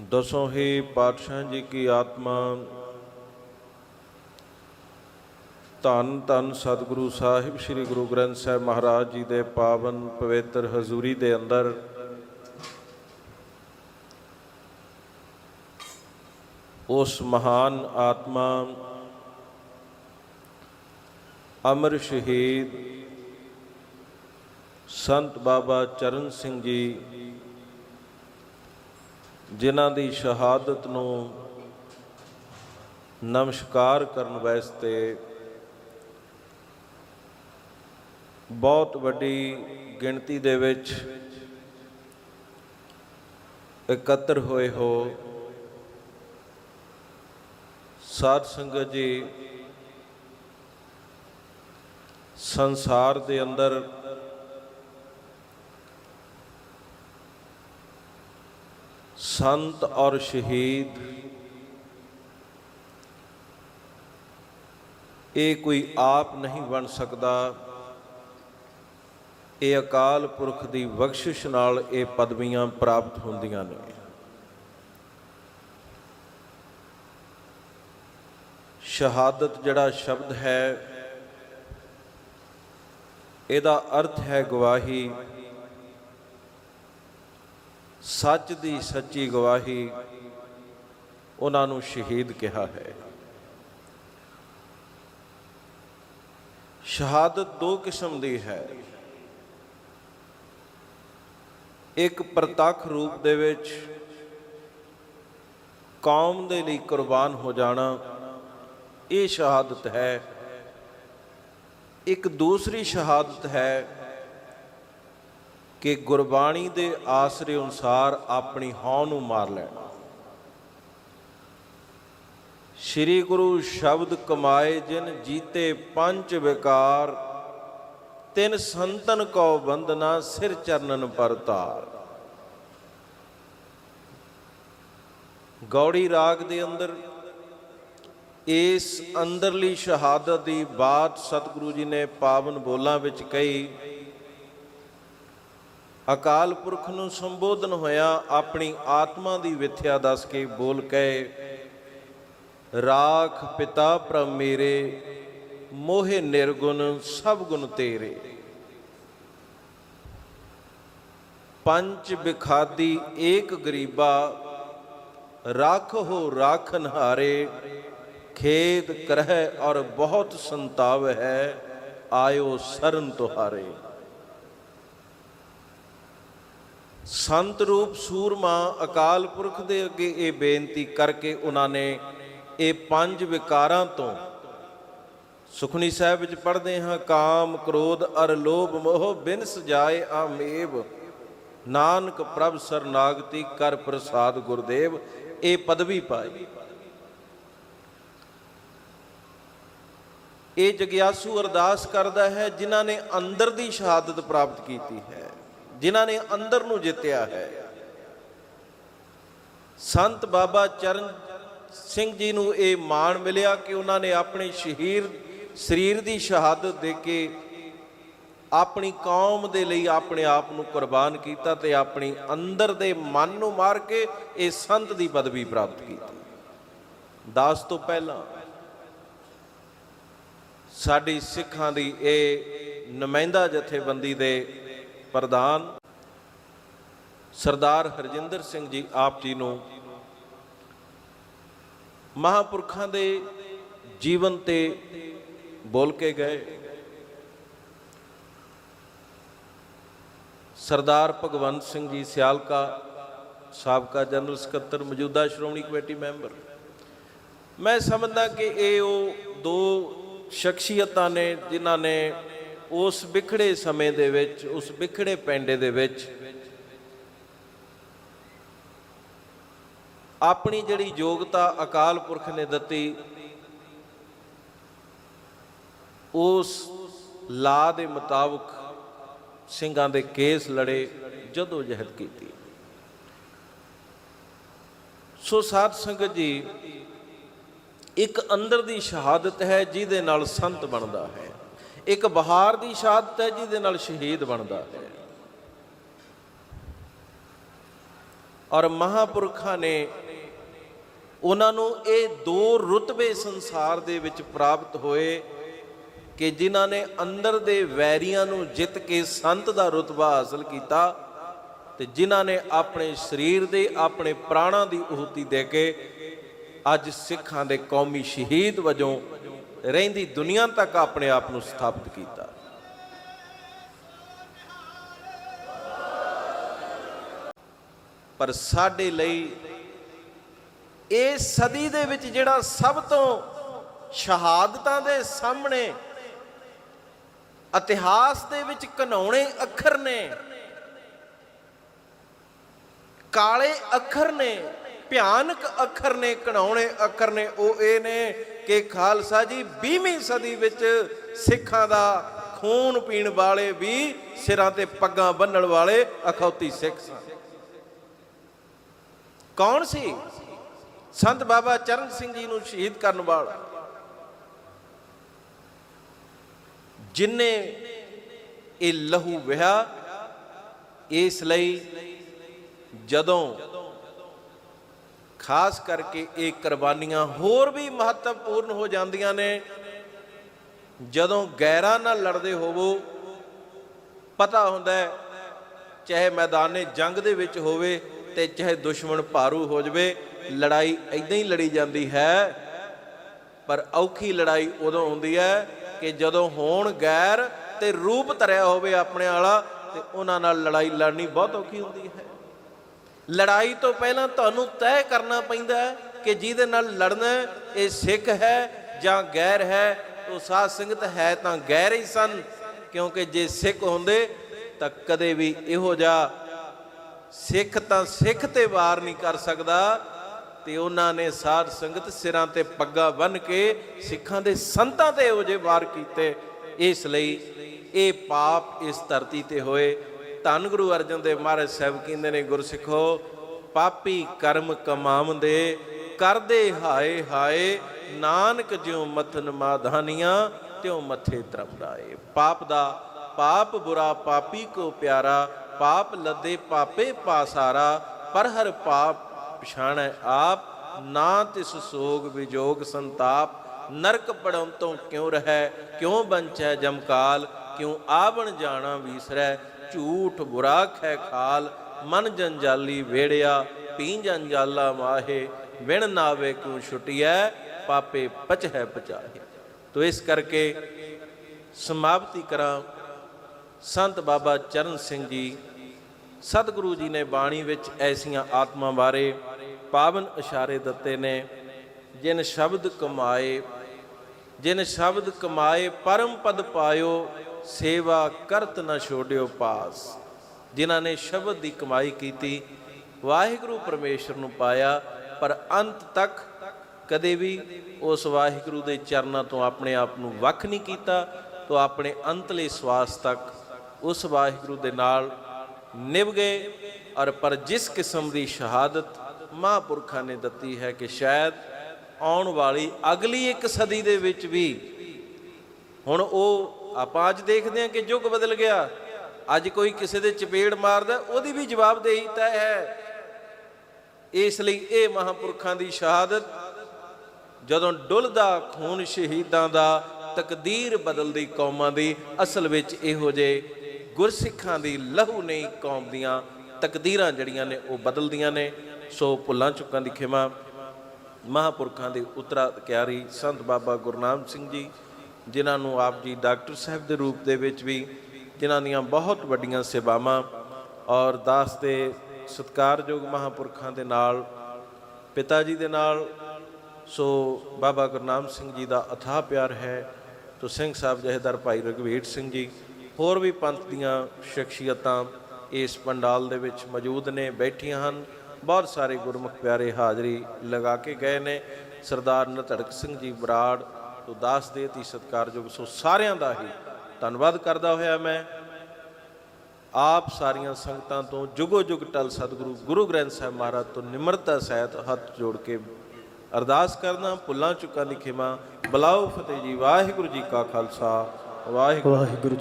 ਦਸੋਂ ਹੀ ਪਾਤਸ਼ਾਹ ਜੀ ਕੀ ਆਤਮਾ। ਧੰਨ ਧੰਨ ਸਤਿਗੁਰੂ ਸਾਹਿਬ, ਸ੍ਰੀ ਗੁਰੂ ਗ੍ਰੰਥ ਸਾਹਿਬ ਮਹਾਰਾਜ ਜੀ ਦੇ ਪਾਵਨ ਪਵਿੱਤਰ ਹਜ਼ੂਰੀ ਦੇ ਅੰਦਰ। ਉਸ ਮਹਾਨ ਆਤਮਾ ਅਮਰ ਸ਼ਹੀਦ ਸੰਤ ਬਾਬਾ ਚਰਨ ਸਿੰਘ ਜੀ ਜਿਨ੍ਹਾਂ ਦੀ ਸ਼ਹਾਦਤ ਨੂੰ ਨਮਸਕਾਰ ਕਰਨ ਵਾਸਤੇ ਬਹੁਤ ਵੱਡੀ ਗਿਣਤੀ ਦੇ ਵਿੱਚ ਇਕੱਤਰ ਹੋਏ ਹੋ। ਸਾਧ ਸੰਗਤ ਜੀ, ਸੰਸਾਰ ਦੇ ਅੰਦਰ ਸੰਤ ਔਰ ਸ਼ਹੀਦ। ਇਹ ਕੋਈ ਆਪ ਨਹੀਂ ਬਣ ਸਕਦਾ। ਇਹ ਅਕਾਲ ਪੁਰਖ ਦੀ ਬਖਸ਼ਿਸ਼ ਨਾਲ ਇਹ ਪਦਵੀਆਂ ਪ੍ਰਾਪਤ ਹੁੰਦੀਆਂ ਨੇ। ਸ਼ਹਾਦਤ ਜਿਹੜਾ ਸ਼ਬਦ ਹੈ, ਇਹਦਾ ਅਰਥ ਹੈ ਗਵਾਹੀ। ਸੱਚ ਦੀ ਸੱਚੀ ਗਵਾਹੀ ਉਹਨਾਂ ਨੂੰ ਸ਼ਹੀਦ ਕਿਹਾ ਹੈ। ਸ਼ਹਾਦਤ ਦੋ ਕਿਸਮ ਦੀ ਹੈ। ਇੱਕ ਪ੍ਰਤੱਖ ਰੂਪ ਦੇ ਵਿੱਚ ਕੌਮ ਦੇ ਲਈ ਕੁਰਬਾਨ ਹੋ ਜਾਣਾ, ਇਹ ਸ਼ਹਾਦਤ ਹੈ। ਇੱਕ ਦੂਸਰੀ ਸ਼ਹਾਦਤ ਹੈ ਕਿ ਗੁਰਬਾਣੀ ਦੇ ਆਸਰੇ ਅਨੁਸਾਰ ਆਪਣੀ ਹਉ ਨੂੰ ਮਾਰ ਲੈਣਾ। ਸ੍ਰੀ ਗੁਰੂ ਸ਼ਬਦ ਕਮਾਏ ਜਿਨ ਜੀਤੇ ਪੰਜ ਵਿਕਾਰ, ਤਿਨ ਸੰਤਨ ਕੋ ਬੰਦਨਾ ਸਿਰ ਚਰਨਨ ਪਰਤਾਰ ਗੌੜੀ ਰਾਗ ਦੇ ਅੰਦਰ ਇਸ ਅੰਦਰਲੀ ਸ਼ਹਾਦਤ ਦੀ ਬਾਤ ਸਤਿਗੁਰੂ ਜੀ ਨੇ ਪਾਵਨ ਬੋਲਾਂ ਵਿੱਚ ਕਹੀ ਅਕਾਲ ਪੁਰਖ ਨੂੰ ਸੰਬੋਧਨ ਹੋਇਆ, ਆਪਣੀ ਆਤਮਾ ਦੀ ਵਿਥਿਆ ਦੱਸ ਕੇ ਬੋਲ ਕਹੇ, ਰਾਖ ਪਿਤਾ ਪ੍ਰਭ ਮੇਰੇ, ਮੋਹਿ ਨਿਰਗੁਣ ਸਭ ਗੁਣ ਤੇਰੇ। ਪੰਜ ਬਿਖਾਦੀ ਏਕ ਗਰੀਬਾ, ਰਾਖੋ ਰਾਖਨ ਹਾਰੇ ਖੇਦ ਕਰਹਿ ਔਰ ਬਹੁਤ ਸੰਤਾਵ ਹੈ, ਆਇਓ ਸਰਨ ਤੁਹਾਰੇ। ਸੰਤ ਰੂਪ ਸੂਰਮਾ ਅਕਾਲ ਪੁਰਖ ਦੇ ਅੱਗੇ ਇਹ ਬੇਨਤੀ ਕਰਕੇ ਉਹਨਾਂ ਨੇ ਇਹ ਪੰਜ ਵਿਕਾਰਾਂ ਤੋਂ ਸੁਖਨੀ ਸਾਹਿਬ ਵਿੱਚ ਪੜ੍ਹਦੇ ਹਾਂ, ਕਾਮ, ਕ੍ਰੋਧ, ਅਰ, ਲੋਭ, ਮੋਹ, ਬਿਨਸ ਜਾਏ ਆਮੇਵ। ਨਾਨਕ ਪ੍ਰਭ ਸਰਨਾਗਤੀ ਕਰ ਪ੍ਰਸਾਦ ਗੁਰਦੇਵ, ਇਹ ਪਦਵੀ ਪਾਈ। ਇਹ ਜਗਿਆਸੂ ਅਰਦਾਸ ਕਰਦਾ ਹੈ ਜਿਨ੍ਹਾਂ ਨੇ ਅੰਦਰ ਦੀ ਸ਼ਹਾਦਤ ਪ੍ਰਾਪਤ ਕੀਤੀ ਹੈ। ਜਿਨ੍ਹਾਂ ਨੇ ਅੰਦਰ ਨੂੰ ਜਿੱਤਿਆ ਹੈ। ਸੰਤ ਬਾਬਾ ਚਰਨ ਸਿੰਘ ਜੀ ਨੂੰ ਇਹ ਮਾਣ ਮਿਲਿਆ ਕਿ ਉਹਨਾਂ ਨੇ ਆਪਣੇ ਸ਼ਹੀਰ, ਸਰੀਰ ਦੀ ਸ਼ਹਾਦਤ ਦੇ ਕੇ ਆਪਣੀ ਕੌਮ ਦੇ ਲਈ ਆਪਣੇ ਆਪ ਨੂੰ ਕੁਰਬਾਨ ਕੀਤਾ ਤੇ ਆਪਣੀ ਅੰਦਰ ਦੇ ਮਨ ਨੂੰ ਮਾਰ ਕੇ ਇਹ ਸੰਤ ਦੀ ਪਦਵੀ ਪ੍ਰਾਪਤ ਕੀਤੀ। ਦਾਸ ਤੋਂ ਪਹਿਲਾਂ ਸਾਡੀ ਸਿੱਖਾਂ ਦੀ ਇਹ ਨੁਮਾਇੰਦਾ ਜਥੇਬੰਦੀ ਦੇ ਪ੍ਰਧਾਨ ਸਰਦਾਰ ਹਰਜਿੰਦਰ ਸਿੰਘ ਜੀ ਆਪ ਜੀ ਨੂੰ ਮਹਾਪੁਰਖਾਂ ਦੇ ਜੀਵਨ ਤੇ ਬੋਲ ਕੇ ਗਏ। ਸਰਦਾਰ ਭਗਵੰਤ ਸਿੰਘ ਜੀ ਸਿਆਲਕਾ ਸਾਬਕਾ ਜਨਰਲ ਸਕੱਤਰ ਮੌਜੂਦਾ ਸ਼੍ਰੋਮਣੀ ਕਮੇਟੀ ਮੈਂਬਰ। ਮੈਂ ਸਮਝਦਾ ਕਿ ਇਹ ਉਹ ਦੋ ਸ਼ਖਸੀਅਤਾਂ ਨੇ ਜਿਨ੍ਹਾਂ ਨੇ ਉਸ ਵਿਖੜੇ ਸਮੇਂ ਦੇ ਵਿੱਚ, ਉਸ ਵਿਖੜੇ ਪੈਂਡੇ ਦੇ ਵਿੱਚ ਆਪਣੀ ਜਿਹੜੀ ਯੋਗਤਾ ਅਕਾਲ ਪੁਰਖ ਨੇ ਦਿੱਤੀ, ਉਸ ਲਾ ਦੇ ਮੁਤਾਬਕ ਸਿੰਘਾਂ ਦੇ ਕੇਸ ਲੜੇ, ਜਦੋਂ ਜਹਿਦ ਕੀਤੀ। ਸੋ ਸਾਧ ਸੰਗਤ ਜੀ, ਇੱਕ ਅੰਦਰ ਦੀ ਸ਼ਹਾਦਤ ਹੈ, ਜਿਹਦੇ ਨਾਲ ਸੰਤ ਬਣਦਾ ਹੈ। ਇੱਕ ਬਹਾਰ ਦੀ ਸ਼ਹਾਦਤ ਹੈ, ਜਿਹਦੇ ਨਾਲ ਸ਼ਹੀਦ ਬਣਦਾ ਹੈ। ਔਰ ਮਹਾਪੁਰਖਾਂ ਨੇ ਉਹਨਾਂ ਨੂੰ ਇਹ ਦੋ ਰੁਤਬੇ ਸੰਸਾਰ ਦੇ ਵਿੱਚ ਪ੍ਰਾਪਤ ਹੋਏ ਕਿ ਜਿਨ੍ਹਾਂ ਨੇ ਅੰਦਰ ਦੇ ਵੈਰੀਆਂ ਨੂੰ ਜਿੱਤ ਕੇ ਸੰਤ ਦਾ ਰੁਤਬਾ ਹਾਸਲ ਕੀਤਾ ਤੇ ਜਿਨ੍ਹਾਂ ਨੇ ਆਪਣੇ ਸਰੀਰ ਦੇ, ਆਪਣੇ ਪ੍ਰਾਣਾਂ ਦੀ ਉਹੁਤੀ ਦੇ ਕੇ ਅੱਜ ਸਿੱਖਾਂ ਦੇ ਕੌਮੀ ਸ਼ਹੀਦ ਵਜੋਂ ਰਹਿੰਦੀ ਦੁਨੀਆ ਤੱਕ ਆਪਣੇ ਆਪ ਨੂੰ ਸਥਾਪਿਤ ਕੀਤਾ। ਪਰ ਸਾਡੇ ਲਈ ਇਹ ਸਦੀ ਦੇ ਵਿੱਚ ਜਿਹੜਾ ਸਭ ਤੋਂ ਸ਼ਹਾਦਤਾਂ ਦੇ ਸਾਹਮਣੇ ਇਤਿਹਾਸ ਦੇ ਵਿੱਚ ਘਨਾਉਣੇ ਅੱਖਰ ਨੇ, ਕਾਲੇ ਅੱਖਰ ਨੇ ਭਿਆਨਕ ਅੱਖਰ ਨੇ ਘਨਾਉਣੇ ਅੱਖਰ ਨੇ, ਉਹ ਇਹ ਨੇ ਕਿ ਖਾਲਸਾ ਜੀ 20ਵੀਂ ਸਦੀ ਵਿੱਚ ਸਿੱਖਾਂ ਦਾ ਖੂਨ ਪੀਣ ਵਾਲੇ ਵੀ ਸਿਰਾਂ ਤੇ ਪੱਗਾਂ ਬੰਨਣ ਵਾਲੇ ਅਖੌਤੀ ਸਿੱਖ ਸਨ। ਕੌਣ ਸੀ? ਸੰਤ ਬਾਬਾ ਚਰਨ ਸਿੰਘ ਜੀ ਨੂੰ ਸ਼ਹੀਦ ਕਰਨ ਵਾਲਾ। ਜਿਨੇ ਇਹ ਲਹੂ ਵਹਾ ਇਸ ਲਈ ਜਦੋਂ ਖਾਸ ਕਰਕੇ ਇਹ ਕੁਰਬਾਨੀਆਂ ਹੋਰ ਵੀ ਮਹੱਤਵਪੂਰਨ ਹੋ ਜਾਂਦੀਆਂ ਨੇ। ਜਦੋਂ ਗੈਰਾਂ ਨਾਲ ਲੜਦੇ ਹੋਵੋ, ਪਤਾ ਹੁੰਦਾ ਹੈ, ਚਾਹੇ ਮੈਦਾਨੇ ਜੰਗ ਦੇ ਵਿੱਚ ਹੋਵੇ ਤੇ ਚਾਹੇ ਦੁਸ਼ਮਣ ਭਾਰੂ ਹੋ ਜਾਵੇ, ਲੜਾਈ ਇਦਾਂ ਹੀ ਲੜੀ ਜਾਂਦੀ ਹੈ। ਪਰ ਔਖੀ ਲੜਾਈ ਉਦੋਂ ਹੁੰਦੀ ਹੈ ਕਿ ਜਦੋਂ ਹੋਣ ਗੈਰ ਤੇ ਰੂਪ ਧਰਿਆ ਹੋਵੇ ਆਪਣੇ ਵਾਲਾ ਤੇ ਉਹਨਾਂ ਨਾਲ ਲੜਾਈ ਲੜਨੀ ਬਹੁਤ ਔਖੀ ਹੁੰਦੀ ਹੈ। ਲੜਾਈ ਤੋਂ ਪਹਿਲਾਂ ਤੁਹਾਨੂੰ ਤੈਅ ਕਰਨਾ ਪੈਂਦਾ ਕਿ ਜਿਹਦੇ ਨਾਲ ਲੜਨਾ ਇਹ ਸਿੱਖ ਹੈ ਜਾਂ ਗੈਰ ਹੈ, ਉਹ ਸਾਧ ਸੰਗਤ ਹੈ ਤਾਂ ਗੈਰ ਹੀ ਸਨ, ਕਿਉਂਕਿ ਜੇ ਸਿੱਖ ਹੁੰਦੇ ਤਾਂ ਕਦੇ ਵੀ ਇਹੋ ਜਿਹਾ ਸਿੱਖ ਤਾਂ ਸਿੱਖ ਤੇ ਵਾਰ ਨਹੀਂ ਕਰ ਸਕਦਾ, ਤੇ ਉਹਨਾਂ ਨੇ ਸਾਧ ਸੰਗਤ ਸਿਰਾਂ ਤੇ ਪੱਗਾ ਬੰਨ ਕੇ ਸਿੱਖਾਂ ਦੇ ਸੰਤਾਂ ਤੇ ਇਹੋ ਜਿਹੇ ਵਾਰ ਕੀਤੇ, ਇਸ ਲਈ ਇਹ ਪਾਪ ਇਸ ਧਰਤੀ ਤੇ ਹੋਏ। ਧੰਨ ਗੁਰੂ ਅਰਜਨ ਦੇਵ ਮਹਾਰਾਜ ਸਾਹਿਬ ਕਹਿੰਦੇ ਨੇ, ਗੁਰਸਿੱਖੋ, ਪਾਪੀ ਕਰਮ ਕਮਾਵੰਦੇ ਕਰਦੇ ਹਾਏ ਹਾਏ, ਨਾਨਕ ਜਿਉ ਮਥਨ ਮਾਧਾਨੀਆਂ, ਤਿਉ ਮੱਥੇ ਤਰਪਾਏ ਪਾਪ ਦਾ ਪਾਪ ਬੁਰਾ ਪਾਪੀ ਕੋ ਪਿਆਰਾ, ਪਾਪ ਲੱਦੇ ਪਾਪੇ ਪਾਸਾਰਾ ਪਰ ਹਰ ਪਾਪ ਪਛਾਣੈ ਆਪ, ਨਾ ਤਿਸ ਸੋਗ ਵਿਜੋਗ ਸੰਤਾਪ। ਨਰਕ ਪੜਮ ਤੋਂ ਕਿਉ ਰਹੈ, ਕਿਉ ਬੰਚੈ ਜਮਕਾਲ, ਕਿਉ ਆਵਣ ਜਾਣਾ ਵੀਸਰੈ ਝੂਠ ਬੁਰਾ ਖੈ ਖਾਲ, ਮਨ ਜੰਜਾਲੀ ਵੇੜਿਆ, ਪੀ ਜੰਜਾਲਾ ਮਾਹੇ, ਵਿਣ ਨਾਵੇ ਕਿਉ ਛੁਟਿਐ, ਪਾਪੇ ਪਚਹਿ ਪਚਾਹੇ। ਤੋ ਇਸ ਕਰਕੇ ਸਮਾਪਤੀ ਕਰਾਂ, ਸੰਤ ਬਾਬਾ ਚਰਨ ਸਿੰਘ ਜੀ, ਸਤਿਗੁਰੂ ਜੀ ਨੇ ਬਾਣੀ ਵਿੱਚ ਐਸੀਆਂ ਆਤਮਾ ਬਾਰੇ ਪਾਵਨ ਇਸ਼ਾਰੇ ਦਿੱਤੇ ਨੇ, ਜਿਨ ਸ਼ਬਦ ਕਮਾਏ ਜਿਨ ਸ਼ਬਦ ਕਮਾਏ ਪਰਮ ਪਦ ਪਾਇਓ, ਸੇਵਾ ਕਰਤ ਨਾ ਛੋੜਿਓ ਪਾਸ। ਜਿਨ੍ਹਾਂ ਨੇ ਸ਼ਬਦ ਦੀ ਕਮਾਈ ਕੀਤੀ, ਵਾਹਿਗੁਰੂ ਪਰਮੇਸ਼ਰ ਨੂੰ ਪਾਇਆ, ਪਰ ਅੰਤ ਤੱਕ ਕਦੇ ਵੀ ਉਸ ਵਾਹਿਗੁਰੂ ਦੇ ਚਰਨਾਂ ਤੋਂ ਆਪਣੇ ਆਪ ਨੂੰ ਵੱਖ ਨਹੀਂ ਕੀਤਾ, ਤੋਂ ਆਪਣੇ ਅੰਤਲੇ ਸਵਾਸ ਤੱਕ ਉਸ ਵਾਹਿਗੁਰੂ ਦੇ ਨਾਲ ਨਿਭ ਗਏ। ਔਰ ਪਰ ਜਿਸ ਕਿਸਮ ਦੀ ਸ਼ਹਾਦਤ ਮਹਾਂਪੁਰਖਾਂ ਨੇ ਦਿੱਤੀ ਹੈ ਕਿ ਸ਼ਾਇਦ ਆਉਣ ਵਾਲੀ ਅਗਲੀ ਇੱਕ ਸਦੀ ਦੇ ਵਿੱਚ ਵੀ। ਹੁਣ ਉਹ ਆਪਾਂ ਅੱਜ ਦੇਖਦੇ ਹਾਂ ਕਿ ਯੁੱਗ ਬਦਲ ਗਿਆ। ਅੱਜ ਕੋਈ ਕਿਸੇ ਦੇ ਚਪੇੜ ਮਾਰਦਾ, ਉਹਦੀ ਵੀ ਜਵਾਬਦੇਹੀ ਤੈਅ ਹੈ। ਇਸ ਲਈ ਇਹ ਮਹਾਂਪੁਰਖਾਂ ਦੀ ਸ਼ਹਾਦਤ, ਜਦੋਂ ਡੁੱਲਦਾ ਖੂਨ ਸ਼ਹੀਦਾਂ ਦਾ, ਤਕਦੀਰ ਬਦਲਦੀ ਕੌਮਾਂ ਦੀ, ਅਸਲ ਵਿੱਚ ਇਹੋ ਜੇ ਗੁਰਸਿੱਖਾਂ ਦੀ ਲਹੂ ਨਹੀਂ ਕੌਮ ਦੀਆਂ ਤਕਦੀਰਾਂ ਜਿਹੜੀਆਂ ਨੇ ਉਹ ਬਦਲਦੀਆਂ ਨੇ। ਸੋ ਭੁੱਲਾਂ ਚੁੱਕਾਂ ਦੀ ਖਿਮਾ। ਮਹਾਪੁਰਖਾਂ ਦੇ ਉਤਰਾਧਿਕਾਰੀ ਸੰਤ ਬਾਬਾ ਗੁਰਨਾਮ ਸਿੰਘ ਜੀ, ਜਿਨ੍ਹਾਂ ਨੂੰ ਆਪ ਜੀ ਡਾਕਟਰ ਸਾਹਿਬ ਦੇ ਰੂਪ ਦੇ ਵਿੱਚ ਵੀ ਜਿਨ੍ਹਾਂ ਦੀਆਂ ਬਹੁਤ ਵੱਡੀਆਂ ਸੇਵਾਵਾਂ ਔਰ ਦਾਸ ਦੇ ਸਤਿਕਾਰਯੋਗ ਮਹਾਪੁਰਖਾਂ ਦੇ ਨਾਲ, ਪਿਤਾ ਜੀ ਦੇ ਨਾਲ, ਸੋ ਬਾਬਾ ਗੁਰਨਾਮ ਸਿੰਘ ਜੀ ਦਾ ਅਥਾਹ ਪਿਆਰ ਹੈ। ਤੋ ਸਿੰਘ ਸਾਹਿਬ ਜਹੇਦਾਰ ਭਾਈ ਰਗਵੀਰ ਸਿੰਘ ਜੀ, ਹੋਰ ਵੀ ਪੰਥ ਦੀਆਂ ਸ਼ਖਸੀਅਤਾਂ ਇਸ ਪੰਡਾਲ ਦੇ ਵਿੱਚ ਮੌਜੂਦ ਨੇ, ਬੈਠੀਆਂ ਹਨ। ਬਹੁਤ ਸਾਰੇ ਗੁਰਮੁਖ ਪਿਆਰੇ ਹਾਜ਼ਰੀ ਲਗਾ ਕੇ ਗਏ ਨੇ। ਸਰਦਾਰ ਨਤੜਕ ਸਿੰਘ ਜੀ ਬਰਾੜ ਤੋ ਦਾਸ ਦੇ ਤੀ ਸਤਿਕਾਰਯੋਗ। ਸੋ ਸਾਰਿਆਂ ਦਾ ਹੀ ਧੰਨਵਾਦ ਕਰਦਾ ਹੋਇਆ ਮੈਂ। ਆਪ ਸਾਰੀਆਂ ਸੰਗਤਾਂ ਤੋਂ ਜੁਗੋ ਜੁਗ ਟਲ ਸਤਿਗੁਰੂ ਗੁਰੂ ਗ੍ਰੰਥ ਸਾਹਿਬ ਮਹਾਰਾਜ ਤੋਂ ਨਿਮਰਤਾ ਸਹਿਤ ਹੱਥ ਜੋੜ ਕੇ ਅਰਦਾਸ ਕਰਨਾ ਭੁੱਲਾਂ ਚੁੱਕਾਂ ਦੀ ਖਿਮਾ। ਬਲਾਓ ਫਤਿਹ ਜੀ। ਵਾਹਿਗੁਰੂ ਜੀ ਕਾ ਖਾਲਸਾ। ਵਾਹਿਗੁਰੂ ਵਾਹਿਗੁਰੂ